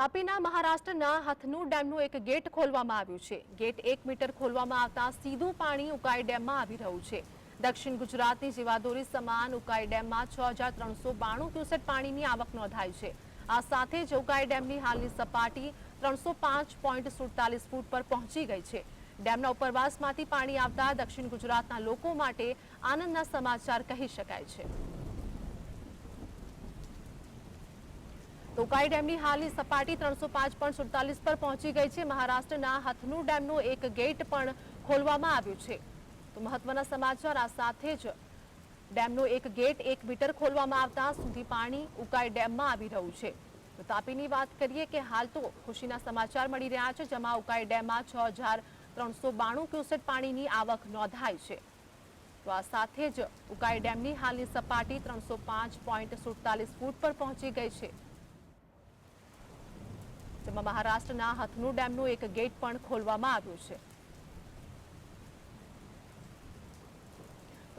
તાપીના મહારાષ્ટ્રના હથનૂર ડેમનું એક ગેટ ખોલવામાં આવ્યું છે. ગેટ એક મીટર ખોલવામાં આવતા સીધું પાણી ઉકાઈ ડેમમાં આવી રહ્યું છે. દક્ષિણ ગુજરાતની જીવાદોરી સમાન ઉકાઈ ડેમમાં છ હજાર ત્રણસો બાણું ક્યુસેટ પાણીની આવક નોંધાઈ છે. આ સાથે જ ઉકાઈ ડેમની હાલની સપાટી ત્રણસો પાંચ પોઈન્ટ સુડતાલીસ ફૂટ પર પહોંચી ગઈ છે. ડેમના ઉપરવાસમાંથી પાણી આવતા દક્ષિણ ગુજરાતના લોકો માટે આનંદના સમાચાર કહી શકાય છે. ઉકાઈ ડેમની હાલની સપાટી ત્રણસો પાંચ પોઈન્ટ સુડતાલીસ પર પહોંચી ગઈ છે. મહારાષ્ટ્રના હથનૂર ડેમનો એક ગેટ પણ ખોલવામાં આવ્યું છે. તો મહત્વના સમાચાર આ સાથે જ. ડેમનો એક ગેટ એક મીટર ખોલવામાં આવતા સુધી પાણી ઉકાઈ ડેમમાં આવી રહ્યું છે. તો તાપીની વાત કરીએ કે હાલ તો ખુશીના સમાચાર મળી રહ્યા છે, જેમાં ઉકાઈ ડેમમાં છ હજાર ત્રણસો બાણું ક્યુસેટ પાણીની આવક નોંધાઈ છે. તો આ સાથે જ ઉકાઈ ડેમની હાલની સપાટી ત્રણસો પાંચ પોઈન્ટ સુડતાલીસ ફૂટ પર પહોંચી ગઈ છે. જેમાં મહારાષ્ટ્રના હથનુ ડેમનું એક ગેટ પણ ખોલવામાં આવ્યું છે.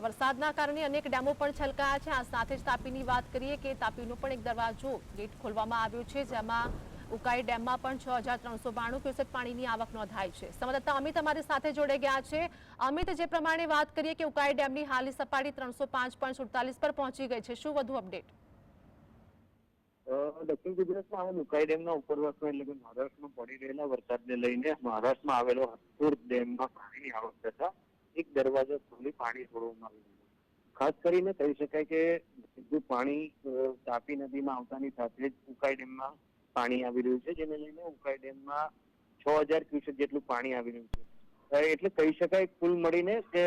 વરસાદના કારણે અનેક ડેમો પણ છલકાયા છે. આ સાથે જ તાપીની વાત કરીએ કે તાપીનો પણ એક દરવાજો ગેટ ખોલવામાં આવ્યો છે, જેમાં ઉકાઈ ડેમમાં પણ છ હજાર ત્રણસો બાણું ક્યુસેક પાણીની આવક નોંધાઈ છે. સંવાદદાતા અમિત અમારી સાથે જોડાઈ ગયા છે. અમિત, જે પ્રમાણે વાત કરીએ કે ઉકાઈ ડેમની હાલની સપાટી ત્રણસો પાંચ પર પહોંચી ગઈ છે, શું વધુ અપડેટ? દક્ષિણ ગુજરાતમાં હવે મુકાઈ ડેમના ઉપરવાસમાં એટલે કે મહારાષ્ટ્રમાં પડી રહેલા વરસાદને લઈને મહારાષ્ટ્રમાં આવેલો હથુર ડેમમાં પાણીની આવક થતા એક દરવાજો ખોલી પાણી છોડવામાં આવ્યું. ખાસ કરીને કહી શકાય કે સીધું પાણી તાપી નદીમાં આવતાની સાથે જ ઉકાઈ ડેમમાં પાણી આવી રહ્યું છે, જેને લઈને ઉકાઈ ડેમમાં છ હજાર ક્યુસેક જેટલું પાણી આવી રહ્યું છે એટલે કહી શકાય કુલ મળીને કે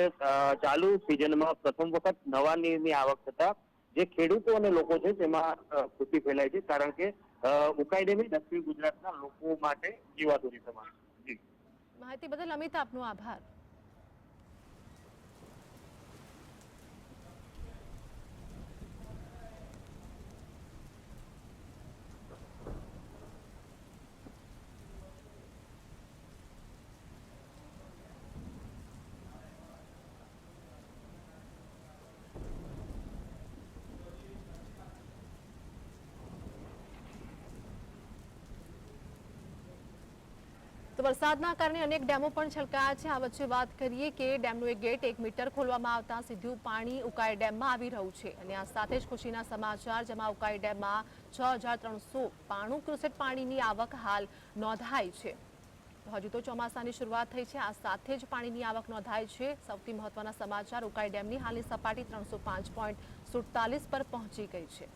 ચાલુ સિઝનમાં પ્રથમ વખત નવા નીરની આવક થતા જે ખેડૂતો અને લોકો છે તેમાં ખુશી ફેલાય છે. કારણ કે ઉકાઈ દક્ષિણ ગુજરાતના લોકો માટે જીવાદોરી સમાન. માહિતી બદલ અમિત આપનો આભાર. તો વરસાદના કારણે અનેક ડેમો પણ છલકાયા છે. આ વચ્ચે વાત કરીએ કે ડેમનું એક ગેટ એક મીટર ખોલવામાં આવતા સીધું પાણી ઉકાઈ ડેમમાં આવી રહ્યું છે. અને આ સાથે જ ખુશીના સમાચાર, જેમાં ઉકાઈ ડેમમાં છ હજાર ત્રણસો પાણું ક્રુસેટ પાણીની આવક હાલ નોંધાઈ છે. હજુ તો ચોમાસાની શરૂઆત થઈ છે. આ સાથે જ પાણીની આવક નોંધાઈ છે. સૌથી મહત્વના સમાચાર, ઉકાઈ ડેમની હાલની સપાટી ત્રણસો પર પહોંચી ગઈ છે.